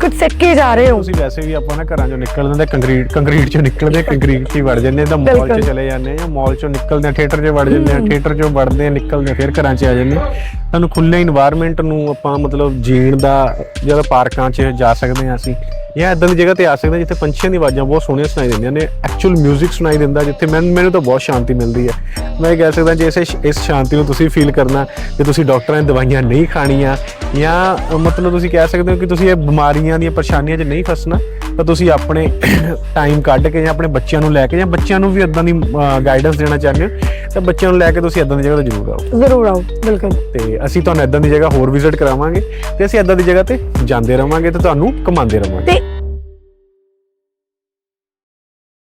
ਕੁਝ ਸਿੱਖ ਕੇ ਜਾ ਰਹੇ ਹੋ। ਤੁਸੀਂ ਵੈਸੇ ਵੀ ਆਪਾਂ ਨਾ ਘਰਾਂ ਚੋਂ ਨਿਕਲਦੇ ਤੇ ਕੰਕਰੀਟ ਕੰਕਰੀਟ ਚੋਂ ਨਿਕਲਦੇ ਕੰਕਰੀਟ 'ਚ ਹੀ ਵੜ ਜਾਂਦੇ ਤਾਂ ਮਾਲ 'ਚ ਬਿਲਕੁਲ। ਚਲੇ ਜਾਂਦੇ ਆ ਮਾਲ 'ਚੋਂ ਨਿਕਲਦੇ ਆ ਥੀਏਟਰ 'ਚ ਵੜ ਜਾਂਦੇ ਆ ਥੀਏਟਰ 'ਚੋਂ ਵੜਦੇ ਆ ਨਿਕਲਦੇ ਆ ਫਿਰ ਘਰਾਂ 'ਚ ਆ ਜਾਂਦੇ ਆ ਸਾਨੂੰ ਖੁੱਲੇ এনवायरमेंट ਨੂੰ ਆਪਾਂ ਮਤਲਬ ਜੀਣ ਦਾ ਜਿਹੜਾ ਪਾਰਕਾਂ 'ਚ ਜਾ ਸਕਦੇ ਹਾਂ ਅਸੀਂ ਜਾਂ ਇਦਾਂ ਦੀ ਜਗ੍ਹਾ ਤੇ ਆ ਸਕਦੇ ਹਾਂ ਜਿੱਥੇ ਪੰਛੀਆਂ ਦੀ ਆਵਾਜ਼ਾਂ ਬਹੁਤ ਸੋਹਣੀਆਂ ਸੁਣਾਈ ਦਿੰਦੀਆਂ ਨੇ ਐਕਚੁਅਲ 뮤직 ਸੁਣਾਈ ਦਿੰਦਾ ਜਿੱਥੇ ਮੈਨੂੰ ਮੈਨੂੰ ਤਾਂ ਬਹੁਤ ਸ਼ਾਂਤੀ ਮਿਲਦੀ ਹੈ। ਮੈਂ ਕਹਿ ਸਕਦਾ ਜੇ ਇਸੇ ਇਸ ਸ਼ਾਂਤੀ ਨੂੰ ਤੁਸੀਂ ਫੀਲ ਕਰਨਾ ਤੇ ਤੁਸੀਂ ਡਾਕਟਰਾਂ ਦੀ ਦਵਾਈਆਂ ਨਹੀਂ ਖਾਣੀਆਂ ਜਾਂ ਮਤਲਬ ਤੁਸੀਂ ਕਹਿ ਸਕਦੇ ਹੋ ਕਿ ਤੁਸੀਂ ਇਹ ਬਿਮਾਰੀਆਂ ਦੀਆਂ ਪਰੇਸ਼ਾਨੀਆਂ 'ਚ ਨਹੀਂ ਫਸਣਾ ਤਾਂ ਤੁਸੀਂ ਆਪਣੇ ਟਾਈਮ ਕੱਢ ਕੇ ਜਾਂ ਆਪਣੇ ਬੱਚਿਆਂ ਨੂੰ ਲੈ ਕੇ ਜਾਂ ਬੱਚਿਆਂ ਨੂੰ ਵੀ ਇਦਾਂ ਦੀ ਗਾਈਡੈਂਸ ਦੇਣਾ ਚਾਹੁੰਦੇ ਹੋ ਤਾਂ ਬੱਚਿਆਂ ਨੂੰ ਲੈ ਕੇ ਤੁਸੀਂ ਇਦਾਂ ਦੀ ਜਗ੍ਹਾ ਤੇ ਜ਼ਰੂਰ ਆਓ। ਜ਼ਰੂਰ ਆਓ ਬਿਲਕੁਲ। ਤੇ ਅਸੀਂ ਤੁਹਾਨੂੰ ਇਦਾਂ ਦੀ ਜਗ੍ਹਾ ਹੋਰ ਵਿਜ਼ਿਟ ਕਰਾਵਾਂਗੇ ਤੇ ਅਸੀਂ ਇਦਾਂ ਦੀ ਜਗ੍ਹਾ ਤੇ ਜਾਂਦੇ ਰਵਾਂਗੇ ਤੇ ਤੁਹਾਨੂੰ ਘੁਮਾਉਂਦੇ ਰਵਾਂਗੇ। ਤੇ